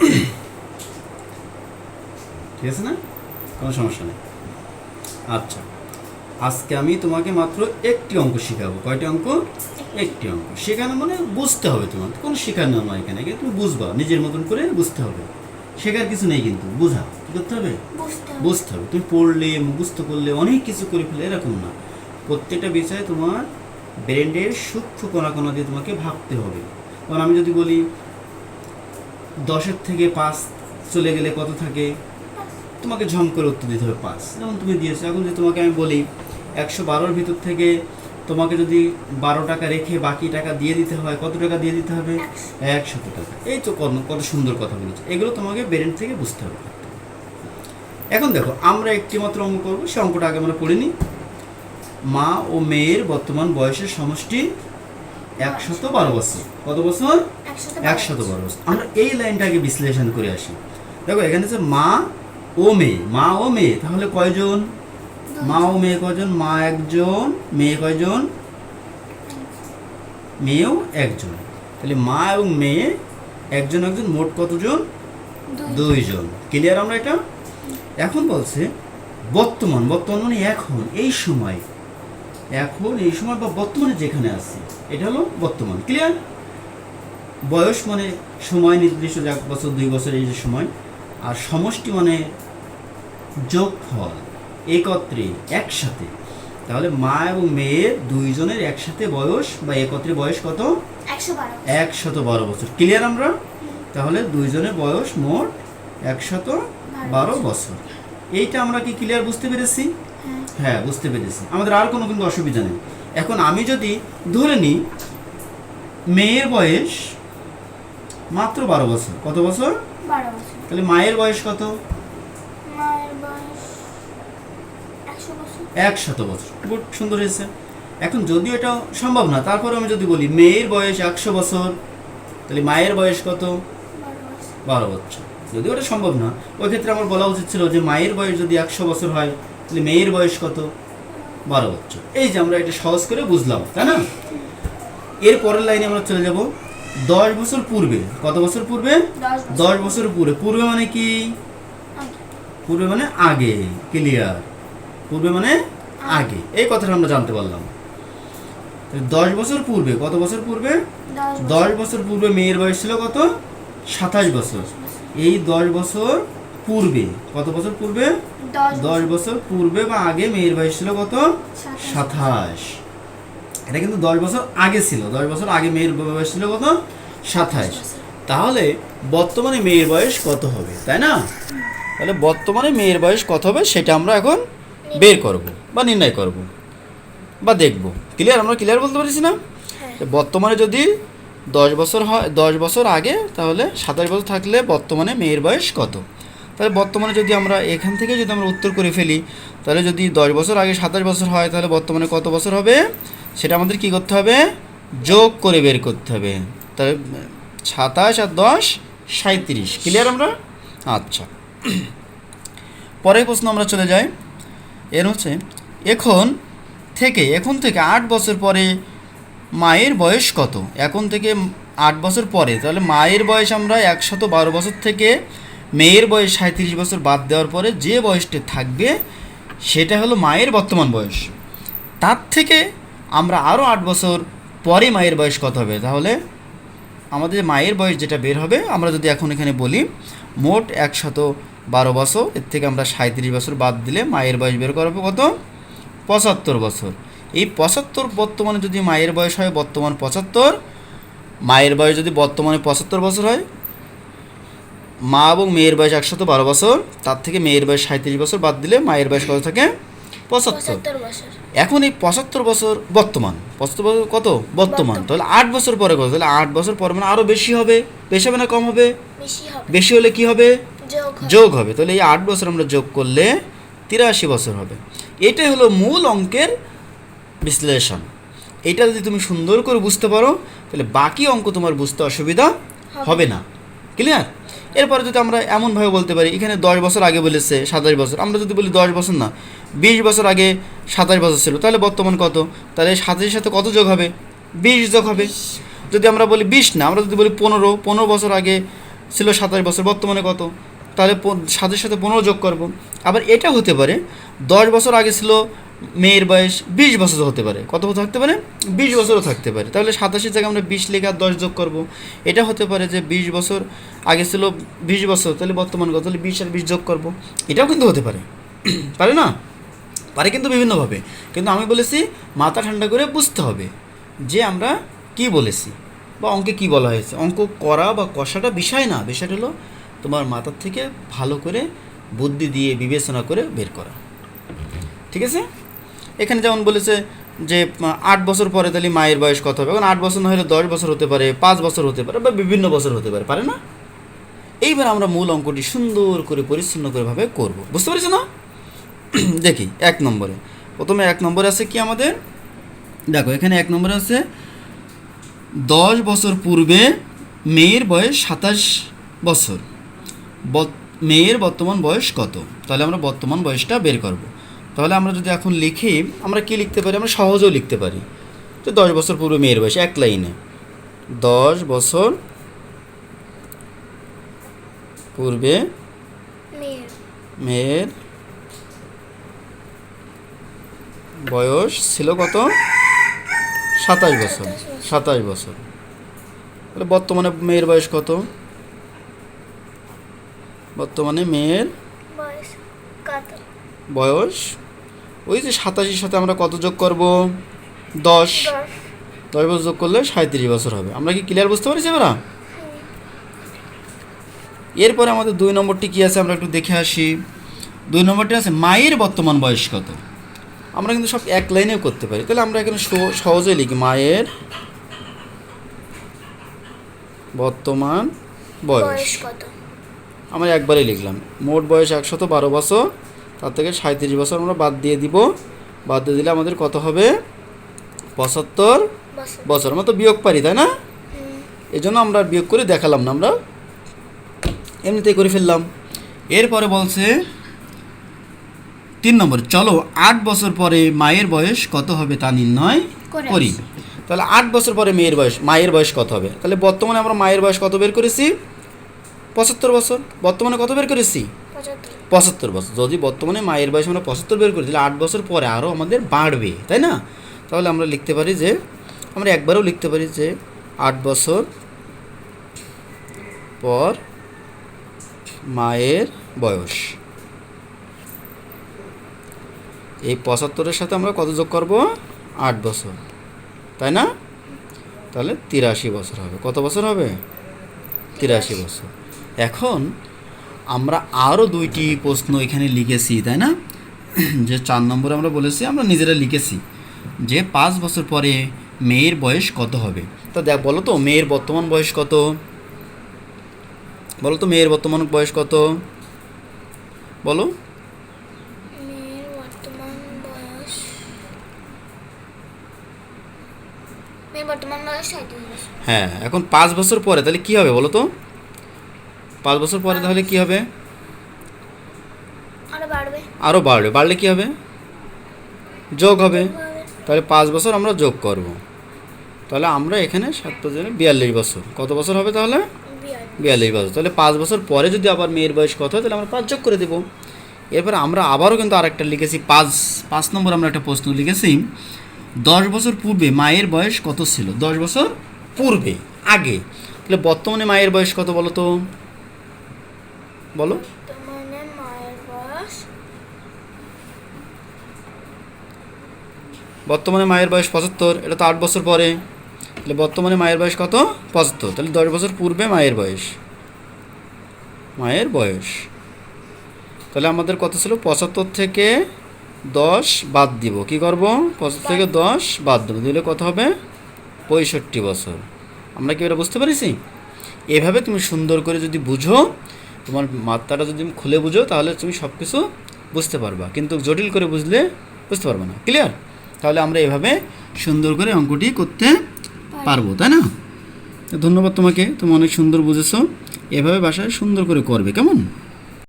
ঠিক আছে না? কোনো সমস্যা নেই। আচ্ছা আজকে আমি তোমাকে মাত্র একটি অঙ্ক শেখাবো। কয়টি অঙ্ক? একটি অঙ্ক। শেখানো মানে বুঝতে হবে তোমার কোনো শেখানো নয় এখানে। তুমি বুঝবা নিজের মতন করে বুঝতে হবে। শেখার কিছু নেই কিন্তু বোঝা। কি করতে হবে? বুঝতে হবে। বুঝতে হবে। তুমি পড়লে মুখস্থ করলে অনেক কিছু করে ফেলে এরকম না। প্রত্যেকটা বিষয়ে তোমার ব্রেন্ডের সূক্ষ্ম কণা কণা দিয়ে তোমাকে ভাবতে হবে। কারণ আমি যদি বলি দশের থেকে পাঁচ চলে গেলে কত থাকে? তোমাকে ঝম করে উত্তর দিতে হবে পাঁচ। যেমন তুমি দিয়েছ। এখন যদি তোমাকে আমি বলি, একশো বারোর ভিতর থেকে তোমাকে যদি বারো টাকা রেখে বাকি টাকা দিয়ে দিতে হয়, কত টাকা দিয়ে দিতে হবে? একশত টাকা। এই তো কত কত সুন্দর কথা বলেছ। এগুলো তোমাকে ব্রেন থেকে বুঝতে হবে। এখন দেখো, আমরা একটি মাত্র অঙ্ক করব। সে অঙ্কটা আগে আমরা পড়িনি মা ও মেয়ের বর্তমান বয়সের সমষ্টি একশত বারো বছর কত বছর? একশত বারো বছর আমরা এই লাইনটাকে বিশ্লেষণ করে আসি। দেখো এখানে হচ্ছে মা ও মেয়ে। মা ও মেয়ে তাহলে কয়জন? মা ও মেয়ে কয়জন? মা একজন মেয়ে কয়জন? মেয়েও একজন। তাহলে মা এবং মেয়ে একজন একজন মোট কতজন? দুইজন। ক্লিয়ার আমরা এটা? এখন বলছে বর্তমান বর্তমান মানে এখন এই সময় এখন এই সময় বা বর্তমানে যেখানে আছে এটা হলো বর্তমান ক্লিয়ার বয়স মানে সময় নির্দিষ্ট এক বছর দুই বছর এই যে সময়। আর সমষ্টি মানে যোগফল একত্রে একসাথে। তাহলে মা এবং মেয়ের দুইজনের একসাথে বয়স বা একত্রে বয়স কত? একশত বারো বছর। ক্লিয়ার আমরা? তাহলে দুইজনের বয়স মোট একশত বারো বছর। এইটা আমরা কি ক্লিয়ার বুঝতে পেরেছি? হ্যাঁ। হ্যাঁ বুঝতে পেরেছি। আমাদের আর কোনো কিন্তু অসুবিধা নেই। এখন আমি যদি ধরে নিই মেয়ের বয়স মাত্র বারো বছর। কত বছর? তাহলে মায়ের বয়স কত? একশত বছর। গুড সুন্দর হয়েছে। এখন যদিও এটা সম্ভব না তারপরে আমি যদি বলি মেয়ের বয়স একশো বছর তাহলে মায়ের বয়স কত? বারো বছর। যদিও এটা সম্ভব না ওই ক্ষেত্রে আমার বলা উচিত ছিল যে মায়ের বয়স যদি একশো বছর হয় তাহলে মেয়ের বয়স কত? বারো বছর। এই যে আমরা এটা সহজ করে বুঝলাম তাই না? এর পরের লাইনে আমরা চলে যাব। দশ বছর পূর্বে কত বছর পূর্বে? দশ বছর। পূর্বে। পূর্বে মানে কি? আগে। পূর্বে মানে আগে ক্লিয়ার পূর্বে মানে আগে। এই কথাটা আমরা জানতে পারলাম। দশ বছর পূর্বে কত বছর পূর্বে? দশ বছর পূর্বে মেয়ের বয়স ছিল কত? সাতাশ বছর। এই দশ বছর পূর্বে কত বছর পূর্বে? দশ বছর। পূর্বে বা আগে মেয়ের বয়স ছিল কত? সাতাশ। সাতাশ। এটা কিন্তু দশ বছর আগে ছিল। দশ বছর আগে মেয়ের বয়স ছিল কত? সাতাশ। তাহলে বর্তমানে মেয়ের বয়স কত হবে তাই না? তাহলে বর্তমানে মেয়ের বয়স কত হবে সেটা আমরা এখন বের করব বা নির্ণয় করব বা দেখব। ক্লিয়ার আমরা ক্লিয়ার বলতে পারছি না? হ্যাঁ। বর্তমানে যদি দশ বছর হয়, দশ বছর আগে তাহলে সাতাশ বছর থাকলে বর্তমানে মেয়ের বয়স কত? তাহলে বর্তমানে যদি আমরা এখান থেকে যদি আমরা উত্তর করে ফেলি, তাহলে যদি দশ বছর আগে সাতাশ বছর হয়, তাহলে বর্তমানে কত বছর হবে? সেটা আমাদের কি করতে হবে? যোগ করে বের করতে হবে। তাহলে, সাতাশ আর দশ সাঁত্রিশ ক্লিয়ার আমরা? আচ্ছা। পরের প্রশ্ন আমরা চলে যাই। এর হচ্ছে, এখন থেকে এখন থেকে আট বছর পরে মায়ের বয়স কত? এখন থেকে আট বছর পরে। তাহলে মায়ের বয়স আমরা একশত বারো বছর থেকে মেয়ের বয়স সাঁত্রিশ বছর বাদ দেওয়ার পরে যে বয়সটি থাকবে, সেটা হলো মায়ের বর্তমান বয়স। তার থেকে আমরা আরও আট বছর পরে মায়ের বয়স কত হবে? তাহলে আমাদের মায়ের বয়স যেটা বের হবে, আমরা যদি এখন এখানে বলি, মোট একশত বারো বছর, এর থেকে আমরা সাঁত্রিশ বছর বাদ দিলে মায়ের বয়স বের করা হবে কত? পঁচাত্তর বছর। এই পঁচাত্তর বর্তমানে যদি মায়ের বয়স হয় বর্তমান পঁচাত্তর। মায়ের বয়স যদি বর্তমানে পঁচাত্তর বছর হয় মা এবং মেয়ের বয়স একশত বারো বছর তার থেকে মেয়ের বয়স সাঁত্রিশ বছর বাদ দিলে মায়ের বয়স কত থাকে? পঁচাত্তর। এখন এই পঁচাত্তর বছর বর্তমান পঁচাত্তর বছর কত? বর্তমান। তাহলে আট বছর পরে কত? তাহলে আট বছর পরে মানে আরও বেশি হবে। বেশি হবে না কম হবে? বেশি হলে কি হবে। যোগ হবে। তাহলে এই আট বছর আমরা যোগ করলে তিরাশি বছর হবে। এটাই হলো মূল অঙ্কের বিশ্লেষণ। এটা যদি তুমি সুন্দর করে বুঝতে পারো তাহলে বাকি অঙ্ক তোমার বুঝতে অসুবিধা হবে। না। ক্লিয়ার এরপরে যদি আমরা এমনভাবে বলতে পারি এখানে দশ বছর আগে বলেছে সাতাশ বছর। আমরা যদি বলি দশ বছর না বিশ বছর আগে সাতাশ বছর ছিল তাহলে বর্তমান কত? তাহলে সাতাশের সাথে কত যোগ হবে? বিশ যোগ হবে। যদি আমরা বলি বিশ না আমরা যদি বলি পনেরো পনেরো বছর আগে ছিল সাতাশ বছর বর্তমানে কত? তাহলে সাতের সাথে পনেরো যোগ করব। আবার এটা হতে পারে দশ বছর আগে ছিল মেয়ের বয়স বিশ বছর হতে পারে। কত বছর থাকতে পারে? বিশ বছরও থাকতে পারে। তাহলে সাতাশের জায়গায় আমরা বিশ লেখা দশ যোগ করব। এটা হতে পারে যে বিশ বছর আগে ছিল বিশ বছর, তাহলে বর্তমান কত? তাহলে বিশ আর বিশ যোগ করব। এটাও কিন্তু হতে পারে। পারে না? পারে কিন্তু বিভিন্নভাবে। কিন্তু আমি বলেছি মাথা ঠান্ডা করে বুঝতে হবে যে আমরা কি বলেছি বা অঙ্কে কি বলা হয়েছে। অঙ্ক করা বা কষাটা বিষয় না। বিষয়টা হলো তোমার মাথার থেকে ভালো করে বুদ্ধি দিয়ে বিবেচনা করে বের করা। ঠিক আছে? এখানে যেমন বলেছে যে আট বছর পরে তাহলে মায়ের বয়স কত হবে? এখন আট বছর না হলে দশ বছর হতে পারে, পাঁচ বছর হতে পারে বা বিভিন্ন বছর হতে পারে পারে না? এইবার আমরা মূল অঙ্কটি সুন্দর করে, পরিচ্ছন্ন করেভাবে করব। বুঝতে পেরেছ না? দেখি, এক নম্বরে। প্রথমে এক নম্বরে আছে কি আমাদের? দেখো, এখানে এক নম্বরে আছে, দশ বছর পূর্বে মেয়ের বয়স সাতাশ বছর। মেয়ের বর্তমান বয়স কত? তাহলে আমরা বর্তমান বয়সটা বের করব। তাহলে আমরা যদি এখন লিখি আমরা কি লিখতে পারি? আমরা সহজেও লিখতে পারি। তো দশ বছর পূর্বে মেয়ের বয়স এক লাইনে। দশ বছর পূর্বে মেয়ের। মেয়ের বয়স ছিল কত? সাতাশ বছর। সাতাশ বছর। তাহলে বর্তমানে মেয়ের বয়স কত? বর্তমানে মেয়ের বয়স বয়স ওই যে সাতাশের সাথে আমরা কত যোগ করব? দশ। দশ। বছর যোগ করলে সাঁত্রিশ বছর হবে। আমরা কি ক্লিয়ার বুঝতে পারছি এবার? এরপরে আমাদের দুই নম্বরটি কী আছে? আমরা একটু দেখে আসি। দুই নম্বরটি আছে মায়ের বর্তমান বয়স কত? আমরা কিন্তু সব এক লাইনেও করতে পারি। তাহলে আমরা এখানে সহ- সহজেই লিখি মায়ের বর্তমান বয়স। বয়স আমরা একবারে লিখলাম। মোট বয়স একশত বারো বছর। তার থেকে সাঁত্রিশ বছর আমরা বাদ দিয়ে দিব। বাদ দিয়ে দিলে আমাদের কত হবে? পঁচাত্তর বছর। আমরা তো বিয়োগ পারি তাই না? এই জন্য আমরা বিয়োগ করে দেখালাম না আমরা। এমনিতেই করে ফেললাম। এরপরে বলছে তিন নম্বর চলো আট বছর পরে মায়ের বয়স কত হবে তা নির্ণয় করি। তাহলে আট বছর পরে মেয়ের বয়স মায়ের বয়স কত হবে? তাহলে বর্তমানে আমরা মায়ের বয়স কত বের করেছি? পঁচাত্তর বছর। বর্তমানে কত বের করেছি? পঁচাত্তর বছর। যদি বর্তমানে মায়ের বয়স আমরা পঁচাত্তর বের করি, তাহলে আট বছর পরে আরও আমাদের বাড়বে, তাই না? তাহলে আমরা লিখতে পারি যে, আমরা একবারও লিখতে পারি যে, আট বছর পর মায়ের বয়স। এই পঁচাত্তরের সাথে আমরা কত যোগ করব? আট বছর। তাই না? তাহলে তিরাশি বছর হবে। কত বছর হবে? তিরাশি বছর। এখন আমরা আরও দুইটি প্রশ্ন এখানে লিখেছি তাই না? যে চার নম্বরে আমরা বলেছি আমরা নিজেরা লিখেছি যে পাঁচ বছর পরে মেয়ের বয়স কত হবে? তা দেখ বলো তো মেয়ের বর্তমান বয়স কত? বলো তো মেয়ের বর্তমান বয়স কত? বলো। হ্যাঁ এখন পাঁচ বছর পরে তাহলে কি হবে বলো তো? পাঁচ বছর পরে তাহলে কি হবে? আরও বাড়বে। আরও বাড়বে। বাড়লে কি হবে? যোগ হবে। তাহলে পাঁচ বছর আমরা যোগ করব। তাহলে আমরা এখানে সাত জনে বিয়াল্লিশ বছর। কত বছর হবে তাহলে? বিয়াল্লিশ। বিয়াল্লিশ বছর। তাহলে পাঁচ বছর পরে যদি আবার মেয়ের বয়স কত হয় তাহলে আমরা পাঁচ যোগ করে দেবো। এরপরে আমরা আবারও কিন্তু আরেকটা লিখেছি। পাঁচ পাঁচ নম্বর আমরা একটা প্রশ্ন লিখেছি। দশ বছর পূর্বে মায়ের বয়স কত ছিল? দশ বছর পূর্বে আগে। তাহলে বর্তমানে মায়ের বয়স কত বলো তো বলো। বর্তমানে মায়ের বয়স? বর্তমানে মায়ের বয়স পঁচাত্তর এটা তো আট বছর পরে। তাহলে বর্তমানে মায়ের বয়স কত? পঁচাত্তর। তাহলে দশ বছর পূর্বে মায়ের বয়স। মায়ের বয়স। তাহলে আমাদের কত ছিল? পঁচাত্তর থেকে দশ বাদ দিব। কি করব? পঁচাত্তর থেকে দশ বাদ দেবো। দিলে কত হবে? পঁয়ষট্টি বছর। আমরা কি এটা বুঝতে পারিছি? এভাবে তুমি সুন্দর করে যদি বুঝো তোমার মাত্রাটা যদি খুলে বুঝো, তাহলে তুমি সব কিছু বুঝতে পারবা। কিন্তু জটিল করে বুঝলে বুঝতে পারবে না। ক্লিয়ার তাহলে আমরা এভাবে সুন্দর করে অঙ্কটি করতে পারব, তাই না? ধন্যবাদ তোমাকে। তুমি অনেক সুন্দর বুঝেছ। এভাবে বাসায় সুন্দর করে করবে, কেমন?